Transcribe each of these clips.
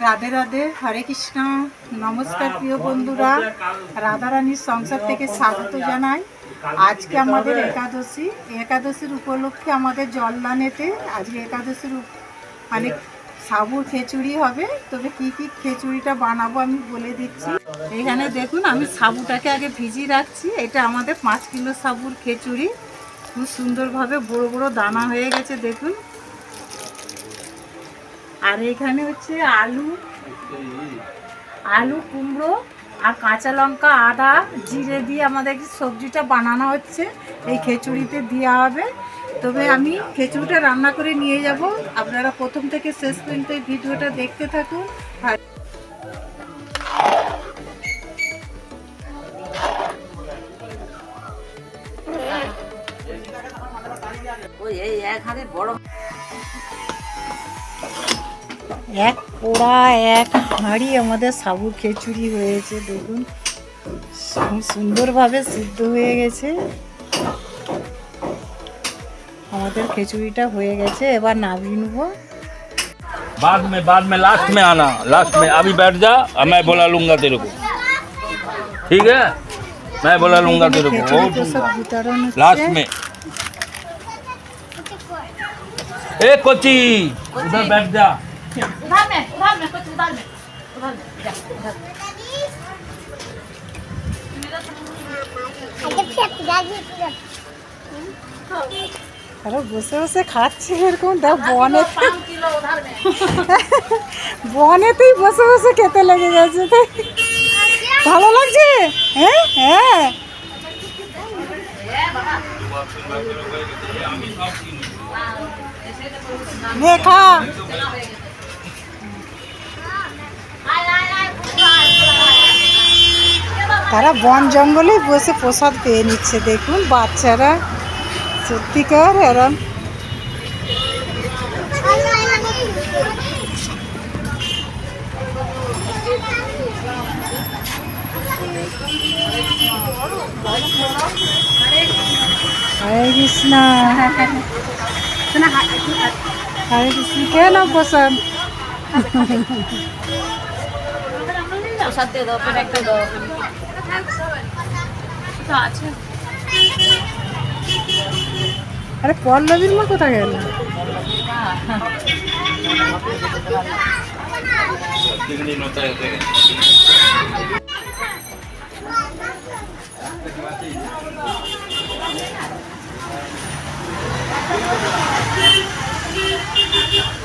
রাধে রাধে, হরে কৃষ্ণ, নমস্কার প্রিয় বন্ধুরা। রাধারানীর সংসার থেকে স্বাগত জানাই। আজকে আমাদের একাদশী। একাদশীর উপলক্ষে আমাদের জলদানেতে, আজকে একাদশীর মানে সাবুর খিচুড়ি হবে। তবে কি কি খিচুড়িটা বানাবো আমি বলে দিচ্ছি। এখানে দেখুন, আমি সাবুটাকে আগে ভিজিয়ে রাখছি। এটা আমাদের পাঁচ কিলো সাবুর খিচুড়ি। খুব সুন্দরভাবে বড় বড় দানা হয়ে গেছে, দেখুন। আর এখানে হচ্ছে আলু আলু, কুমড়ো আর কাঁচা লঙ্কা, আদা, জিরে দিয়ে আমাদের সবজিটা বানানো হচ্ছে। এই খিচুড়িতে দেওয়া হবে। তবে আমি খিচুড়িটা রান্না করে নিয়ে যাব। আপনারা প্রথম থেকে শেষ পর্যন্ত এই ভিডিওটা দেখতে থাকুন। ওই, এই এক হাতে বড় এক পোড়া এক হাঁড়ি আমাদের সাবুর খিচুড়ি হয়েছে দেখুন খুব সুন্দরভাবে সিদ্ধ হয়ে গেছে আমাদের খিচুড়িটা হয়ে গেছে এবার নামিয়ে নেবো बाद में बाद में लास्ट में आना लास्ट में अभी बैठ जा और मैं बोला लूंगा तेरे को ठीक है मैं बोला लूंगा तेरे को वो খিচুড়ি তো সব বিতরণ लास्ट হচ্ছে में ए कोची उधर बैठ जा उधर में उधर में कुछ उधर में उधर में जा उधर আরে বসে বসে খাচ্ছে এরকম দেখ বনে पाँच किलो उधर में বনেতেই বসে বসে খেতে লেগে গেছে তাই ভালো লাগছে হ্যাঁ হ্যাঁ নে খা তারা বন জঙ্গলে বসে প্রসাদ পেয়ে নিচ্ছে, দেখুন বাচ্চারা। সত্যিকার এরম হরে কৃষ্ণ। হরে কৃষ্ণ কেন প্রসাদ। প্রসাদ দিয়ে দাও একটা দাও। আরে পল্লবীর মা কোথায় গেল Thank you.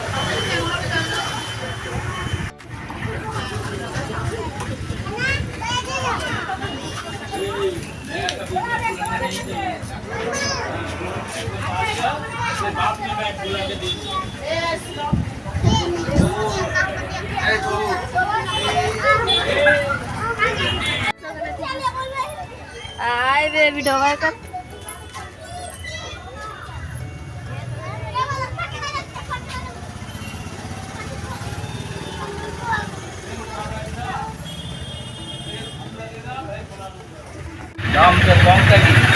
আয় বেবি ঢোকায় কথা লঙ্কা কি?